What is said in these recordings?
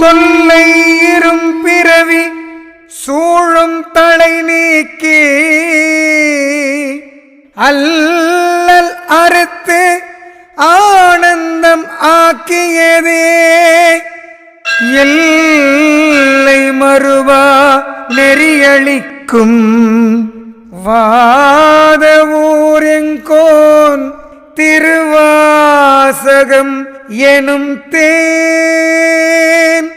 தொல்லை இரும் பிறவி சூழும் தலை நீக்கி அல்லல் அறுத்து ஆனந்தம் ஆக்கியதே. எல்லை மறுவா நெறியளிக்கும் வாத ஊரெங்கோன் திருவாசகம் எனும் தேன்.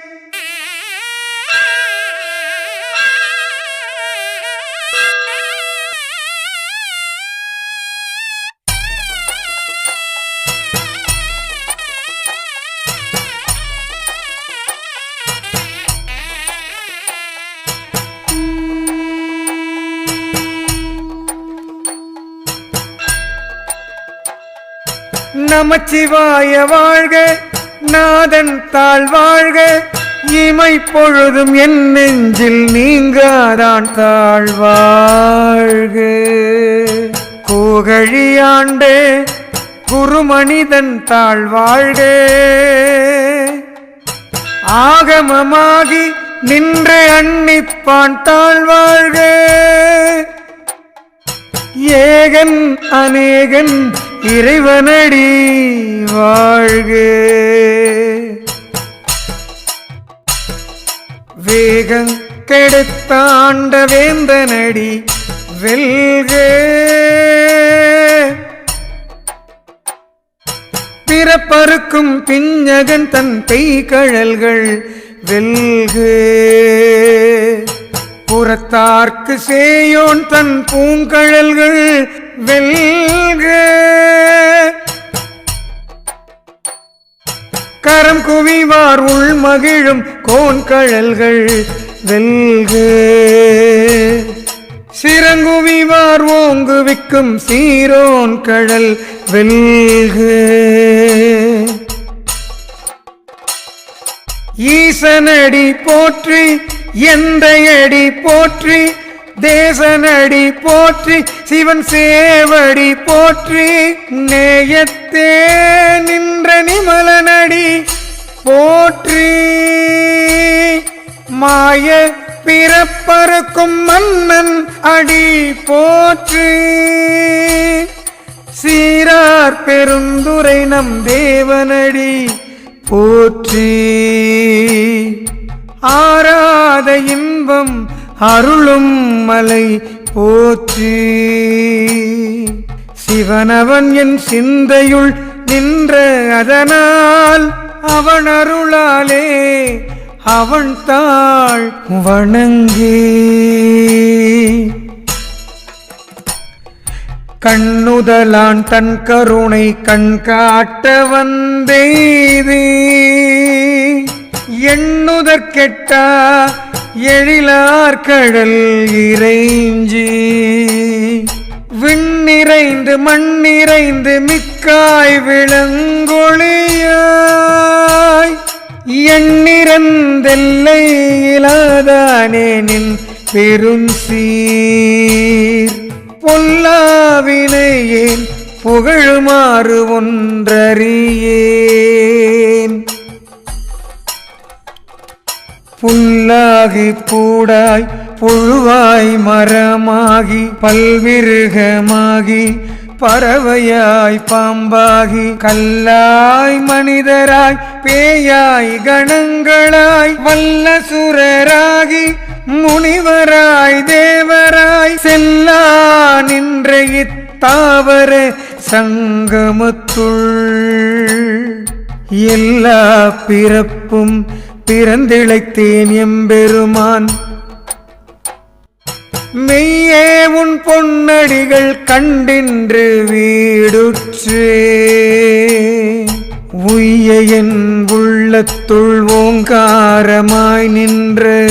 நமச்சிவாய வாழ்க நாதன் தாழ் வாழ்க இமை பொழுதும் என் நெஞ்சில் நீங்காதான் தாழ்வாழ்க கோகழியாண்டு குருமனிதன் தாழ்வாழ்க ஆகமமாகி நின்று அன்னிப்பான் தாழ்வாழ்க ஏகன் அநேகன் இறைவனடி வாழ்க. வேகங் கெடுத்தாண்ட வேந்தனடி வெல்க. பிறப்பறுக்கும் பிஞ்சகன் தன் பெய்கழல்கள் வெல்கு. புறத்தார்க்கு சேயோன் தன் பூங்கழல்கள் வெல்கு. கரம் குவிவார் உள் மகிழும் கோன்கழல்கள் வெல்கு. சிறங்குவிவார் ஓங்குவிக்கும் சீரோன் கழல் வெல்கு. ஈசனடி போற்றி எந்த அடி போற்றி தேசனடி போற்றி சிவன் சேவடி போற்றி நேயத்தே நின்ற நிமலனடி போற்றி. மாய பிறப்பறுக்கும் மன்னன் அடி போற்றி. சீரார் பெருந்துரை நம் தேவனடி போற்றி. ஆராத இன்பம் அருளும் மலை போற்றி. சிவனவன் என் சிந்தையுள் நின்ற அதனால் அவன் அருளாலே அவன் தாள் வணங்கி. கண்ணுதலான் தன் கருணை கண் காட்ட வந்தேது எண்ணுதற்கெட்டா எழிலார் கடல் இறைஞ்சி. விண் நிறைந்து மண் நிறைந்து மிக்காய் விளங்கொழியாய் எண்ணிறந்தெல்லை இலாதானே நின் பெருஞ்சீர் பொல்லாவினையேன் புகழுமாறு ஒன்றறியே புல்லாகி பூடாய் புழுவாய் மரமாகி பல்விருகமாகி பறவையாய் பாம்பாகி கல்லாய் மனிதராய் பேயாய் கணங்களாய் வல்ல சுரராகி முனிவராய் தேவராய் செல்லா நின்ற இத்தாவர சங்கமத்துள். எல்லா பிறப்பும் பிறந்திழைத்தேன் எம்பெருமான். மெய்யே உன் பொன்னடிகள் கண்டின்று வீடுற்றே. உய்ய என் உள்ளத்துள் ஓங்காரமாய் நின்று.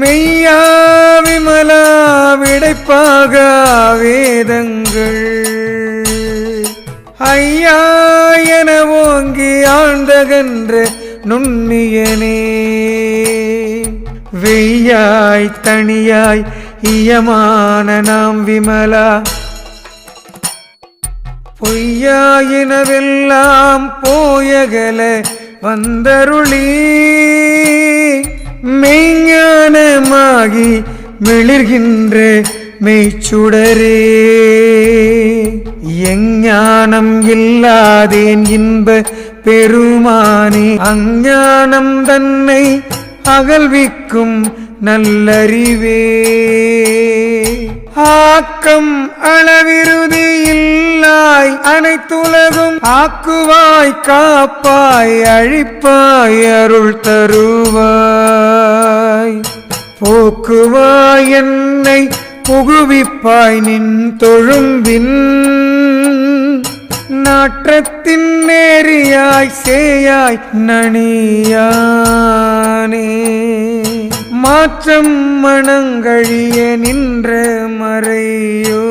மெய்யா விமலா விடைப்பாக வேதங்கள். ஐயா ஆழ்ந்தகன்ற நுண்ணியனே. வெய்யாய் தனியாய் இயமான நாம் விமலா. பொய்யாயினவெல்லாம் போயகல வந்தருளி. மெய்ஞானமாகி மிளிர்கின்ற மெய்ச்சுடரே. எஞ்ஞானம் இல்லாதேன் இன்ப பெருமானே அஞ்ஞானம் தன்னை அகழ்விக்கும் நல்லறிவே. ஆக்கம் அளவிருதி இல்லாய் அனைத்துலகும் ஆக்குவாய் காப்பாய் அழிப்பாய் அருள் தருவாய். போக்குவாய் என்னை புகுவிப்பாய் நின் தொழும்பின் நாற்றத்தின் நேரியாய் சேயாய் நணியானே மாற்றம் மனங்கழிய நின்ற மறையோ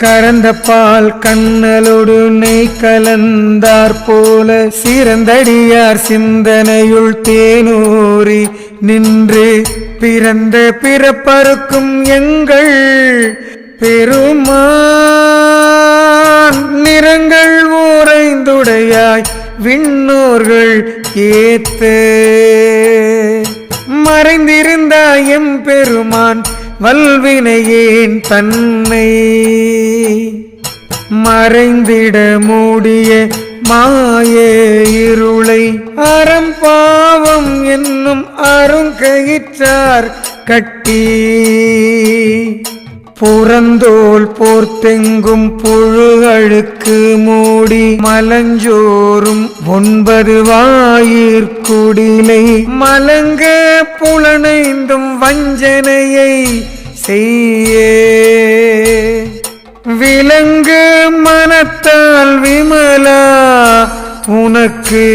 கரந்த பால் கண்ணலோடு நெய் கலந்தார் போல சிறந்தடியார் சிந்தனையுள் தேனூறி நின்று பிறந்த பிறப்பறுக்கும் எங்கள் பெருமான் நிறங்கள் ஊரைந்துடையாய் விண்ணோர்கள் ஏத்து. மறைந்திருந்தாய் எம் பெருமான் வல்வினையேன் தன்னை மறைந்திட மூடிய மாய இருளை. அறம் பாவம் என்னும் அருங்கயிற்றார் கட்டி. புறந்தோல் போர்த்தெங்கும் புழு அழுக்கு மூடி மலஞ்சோறும் ஒன்பது வாயிற்குடிலை மலங்க புலனைந்தும் வஞ்சனையை செய்ய. விலங்கு மனத்தால் விமலா உனக்கு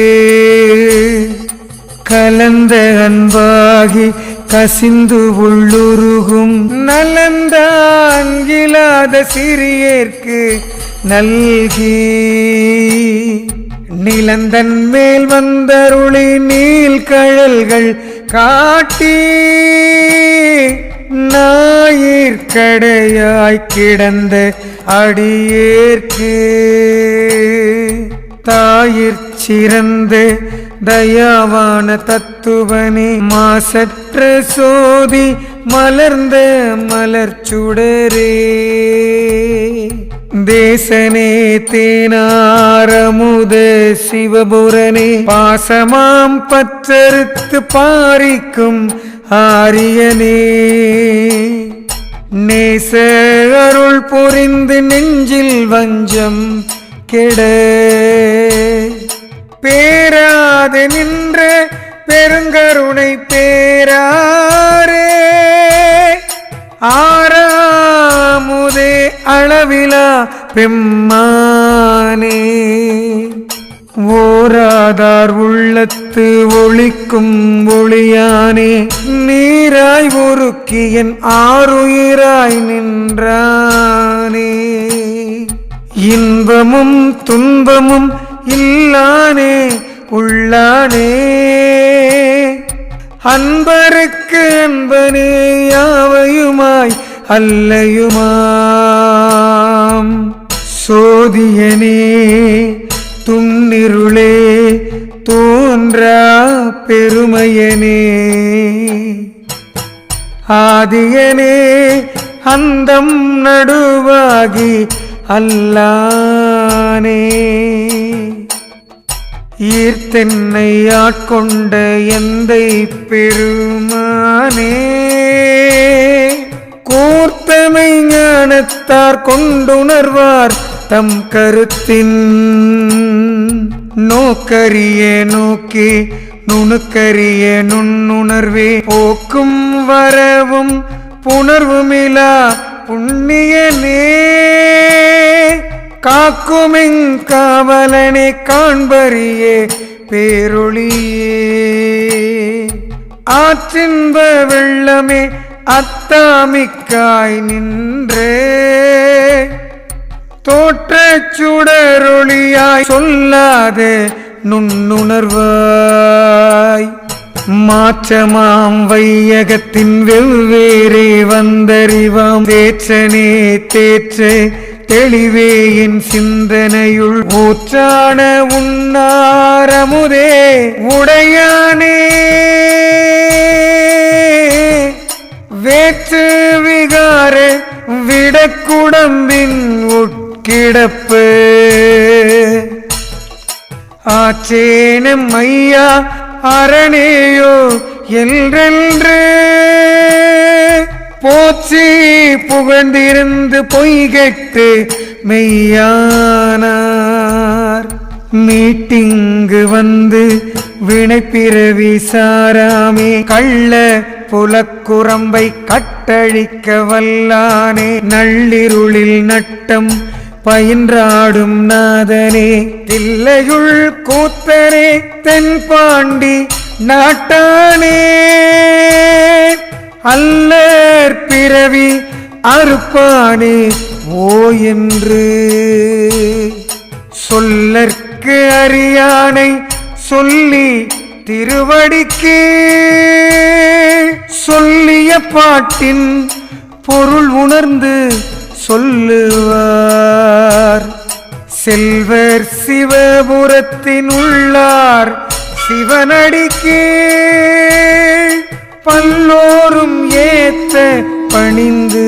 கலந்த அன்பாகி கசிந்து உள்ளுருகும் நலந்தான்கிலாத சிறியேற்கு நல்கி. நிலந்தன் மேல் வந்தருளி நீல் கழல்கள் காட்டி ஞாயிற்கடையாய் கிடந்த அடியேற்கு. தாயிற் சிறந்து தயாவான தத்துவனே மாசற்ற சோதி மலர்ந்த மலர்ச்சுடரே தேசனே தேனாரமுத சிவபுரனே பாசமாம் பற்றறுத்து பாரிக்கும் ஆரியனே. நேச அருள் பொறிந்து நெஞ்சில் வஞ்சம் கெட பேரா பேராது நின்று பெருங்கருணை பேராரே. ஆறாமுதே அளவிலா பெம்மானே. ஓராதார் உள்ளத்து ஒளிக்கும் ஒளியானே. நீராய் ஒருக்கி என் ஆறுயிராய் நின்றானே. இன்பமும் துன்பமும் இல்லானே. உள்ளானே. அன்பருக்கு அன்பனே யாவையுமாய் அல்லையுமாம். சோதியனே துன்னிருளே தோன்றா பெருமையனே. ஆதியனே அந்தம் நடுவாகி அல்லானே. ஈர்த்தென்னை ஆட்கொண்ட எந்தை பெருமானே கூர்த்தமை ஞானத்தார் கொண்டுணர்வார் தம் கருத்தின் நோக்கரிய நோக்கி நுணுக்கரிய நுண்ணுணர்வே. போக்கும் வரவும் புணர்வுமிலா புண்ணியனே. காக்குமிங் காவலனை காண்பறியே பேரொளியே ஆற்றின்ப வெள்ளமே அத்தாமிக்காய் நின்றே. தோற்றச் சுடரொளியாய் சொல்லாதே நுண்ணுணர்வாய். மாற்றமாம் வையகத்தின் வெவ்வேறே வந்தறிவாம். தேற்றனே தேற்ற தெளிவே என் சிந்தனையுள் ஊற்றான உன்னாரமுதே உடையானே. வேற்று விகார விடக்குடம்பின் உட்கிடப்பு. ஆச்சேனம் ஐயா அரணேயோ என்றென்று போச்சு புகழ்ந்திருந்து பொய்கெட்டு மெய்யானார். மீட்டிங்கு வந்து வினைப்பிறவி சாராமே கள்ள புலக்குரம்பை கட்டழிக்க வல்லானே நள்ளிருளில் நட்டம் பயின்றாடும் நாதனே தில்லையுள் கூத்தனே தென்பாண்டி நாட்டானே. அல்லர் பிறவி அறுப்பானே ஓ என்று. சொல்லற்கு அறியானை சொல்லி திருவடிக்கு. சொல்லிய பாட்டின் பொருள் உணர்ந்து சொல்லுவார். செல்வர் சிவபுரத்தின் உள்ளார் சிவனடிக்கே. பல்லோரும் ஏத்த பணிந்து.